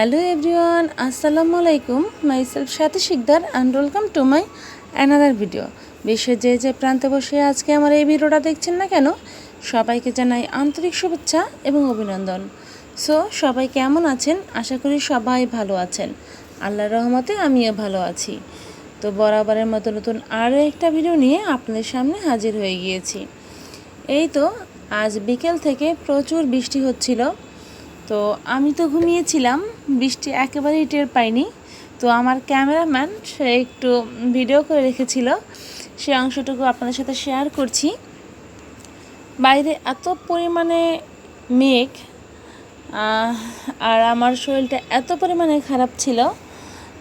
Hello everyone, আসসালামু আলাইকুম। Myself Sathi Sikdar and welcome to my another video বিশ্বের যে যে প্রান্তে বসে আজকে আমার এই ভিডিওটা দেখছেন না কেন, সবাইকে জানাই আন্তরিক শুভেচ্ছা এবং অভিনন্দন। সো সবাই কেমন আছেন? আশা করি সবাই ভালো আছেন। আল্লাহর রহমতে আমিও ভালো আছি। তো বরাবরের মতো নতুন আরও একটা ভিডিও নিয়ে আপনাদের সামনে হাজির হয়ে গিয়েছি। এই তো, আজ বিকেল থেকে প্রচুর বৃষ্টি হচ্ছিল। তো আমি তো ঘুমিয়েছিলাম, বৃষ্টি একেবারেই টের পাইনি। তো আমার ক্যামেরাম্যান, সে একটু ভিডিও করে রেখেছিল। সে অংশটুকু আপনাদের সাথে শেয়ার করছি। বাইরে এত পরিমাণে মেঘ আর আমার শরীরটা এত পরিমাণে খারাপ ছিল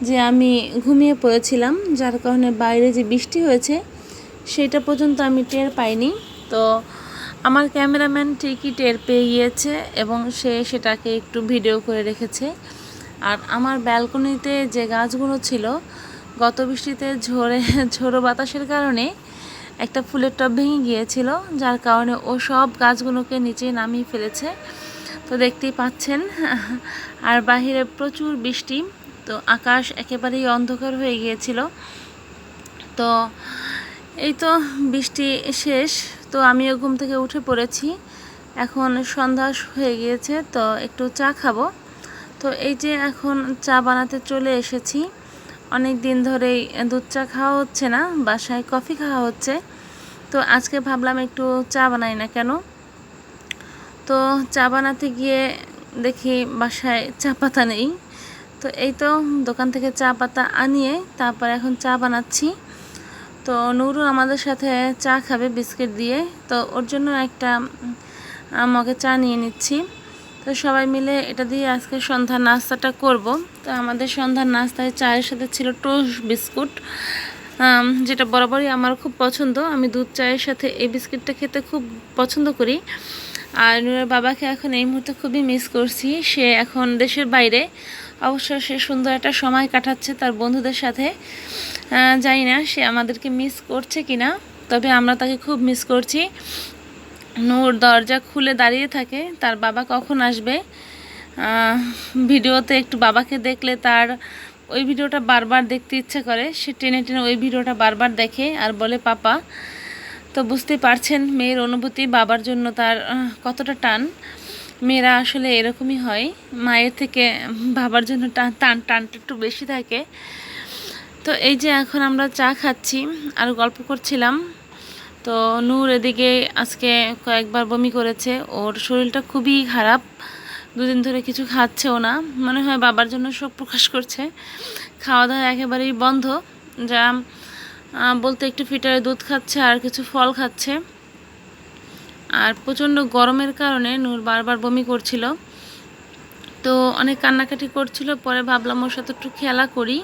যে আমি ঘুমিয়ে পড়েছিলাম, যার কারণে বাইরে যে বৃষ্টি হয়েছে, সেটা পর্যন্ত আমি টের পাইনি। তো আমার ক্যামেরাম্যান ঠিকই টের পেয়ে গিয়েছে এবং সে সেটাকে একটু ভিডিও করে রেখেছে। আর আমার ব্যালকনিতে যে গাছগুলো ছিল, গত বৃষ্টিতে ঝড়ে ঝোড়ো বাতাসের কারণে একটা ফুলের টব ভেঙে গিয়েছিল, যার কারণে ও সব গাছগুলোকে নিচে নামিয়ে ফেলেছে। তো দেখতেই পাচ্ছেন, আর বাহিরে প্রচুর বৃষ্টি, তো আকাশ একেবারেই অন্ধকার হয়ে গিয়েছিল। তো এই তো বৃষ্টি শেষ তো আমিও ঘুম থেকে উঠে পড়েছি। এখন সন্ধ্যা হয়ে গিয়েছে, তো একটু চা খাব। তো এই যে এখন চা বানাতে চলে এসেছি। অনেক দিন ধরেই দুধ চা খাওয়া হচ্ছে না, বাসায় কফি খাওয়া হচ্ছে। তো আজকে ভাবলাম একটু চা বানাই না কেন? তো চা বানাতে গিয়ে দেখি বাসায় চা পাতা নেই। তো এই তো দোকান থেকে চা পাতা আনিয়ে তারপর এখন চা বানাচ্ছি। তো নুরু আমাদের সাথে চা খাবে বিস্কিট দিয়ে। তো ওর জন্য একটা আহ, মগে চা নিয়ে নিচ্ছি। তো সবাই মিলে এটা দিয়ে আজকে সন্ধ্যার নাস্তাটা করব। তো আমাদের সন্ধ্যার নাস্তায় চায়ের সাথে ছিল টোস্ট বিস্কুট। যেটা বরাবরই আমার খুব পছন্দ। আমি দুধ চায়ের সাথে এই বিস্কিটটা খেতে খুব পছন্দ করি। আর নুরের বাবাকে এখন এই মুহূর্তে খুবই মিস করছি। সে এখন দেশের বাইরে। অবশ্য সে সুন্দর একটা সময় কাটাচ্ছে তার বন্ধুদের সাথে। জানি না সে আমাদেরকে মিস করছে কি না তবে আমরা তাকে খুব মিস করছি। নূর দরজা খুলে দাঁড়িয়ে থাকে, তার বাবা কখন আসবে? ভিডিওতে একটু বাবাকে দেখলে তার ওই ভিডিওটা বারবার দেখতে ইচ্ছে করে, সে টেনে টেনে ওই ভিডিওটা বারবার দেখে আর বলে, পাপা। তো বুঝতে পারছেন, মেয়ের অনুভূতি বাবার জন্য তার কতটা টান। মেয়েরা আসলে এরকমই হয়। মায়ের থেকে বাবার জন্য টান টান, টানটা একটু বেশি থাকে। তো এই যে এখন আমরা চা খাচ্ছি, আর গল্প করছিলাম। তো নূর এদিকে আজকে কয়েকবার বমি করেছে। ওর শরীরটা খুবই খারাপ। দুদিন ধরে কিছু খাচ্ছেও না। মনে হয় বাবার জন্য শোক প্রকাশ করছে। খাওয়া দাওয়া একেবারেই বন্ধ। যা বলতে একটু ফিটারে দুধ খাচ্ছে আর কিছু ফল খাচ্ছে। আর প্রচণ্ড গরমের কারণে নূর বারবার বমি করছিল। তো অনেক কান্নাকাটি করছিল, পরে ভাবলাম ওর সাথে একটু খেলা করি।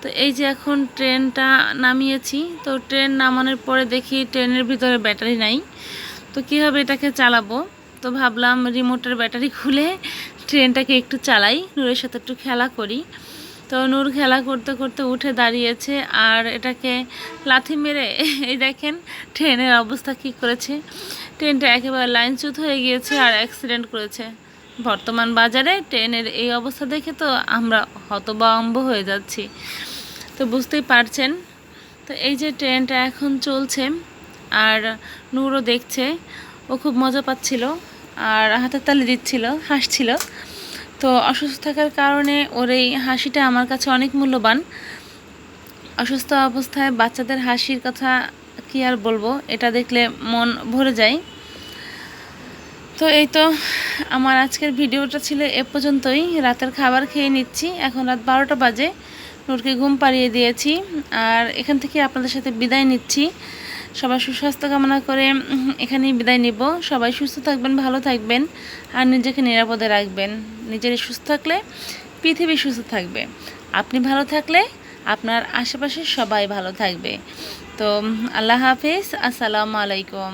তো এই যে এখন ট্রেনটা নামিয়েছি, তো ট্রেন নামানোর পরে দেখি ট্রেনের ভিতরে ব্যাটারি নাই। তো কীভাবে এটাকে চালাবো? তো ভাবলাম রিমোটের ব্যাটারি খুলে ট্রেনটাকে একটু চালাই, নূরের সাথে একটু খেলা করি। তো নূর খেলা করতে করতে উঠে দাঁড়িয়েছে, আর এটাকে লাথি মেরে, এই দেখেন ট্রেনের অবস্থা কী করেছে। ট্রেনটা একেবারে লাইনচ্যুত হয়ে গিয়েছে আর অ্যাক্সিডেন্ট করেছে। বর্তমান বাজারে ট্রেনের এই অবস্থা দেখে তো আমরা হতবাম্ব হয়ে যাচ্ছি। তো বুঝতেই পারছেন, তো এই যে ট্রেনটা এখন চলছে আর নূরও দেখছে, ও খুব মজা পাচ্ছিল আর হাতের তালি দিচ্ছিল, হাসছিল। তো অসুস্থ থাকার কারণে ওর এই হাসিটা আমার কাছে অনেক মূল্যবান। অসুস্থ অবস্থায় বাচ্চাদের হাসির কথা কি আর বলব, এটা দেখলে মন ভরে যায়। তো এই তো আমার আজকের ভিডিওটা ছিল এ পর্যন্তই। রাতের খাবার খেয়ে নিচ্ছি। এখন রাত বারোটা বাজে। নূরকে ঘুম পাড়িয়ে দিয়েছি। আর এখান থেকে আপনাদের সাথে বিদায় নিচ্ছি। সবাই সুস্বাস্থ্য কামনা করে এখানেই বিদায় নিব। সবাই সুস্থ থাকবেন, ভালো থাকবেন আর নিজেকে নিরাপদে রাখবেন। নিজের সুস্থ থাকলে পৃথিবী সুস্থ থাকবে। আপনি ভালো থাকলে আপনার আশেপাশে সবাই ভালো থাকবে। তো আল্লাহ হাফিজ। আসসালামু আলাইকুম।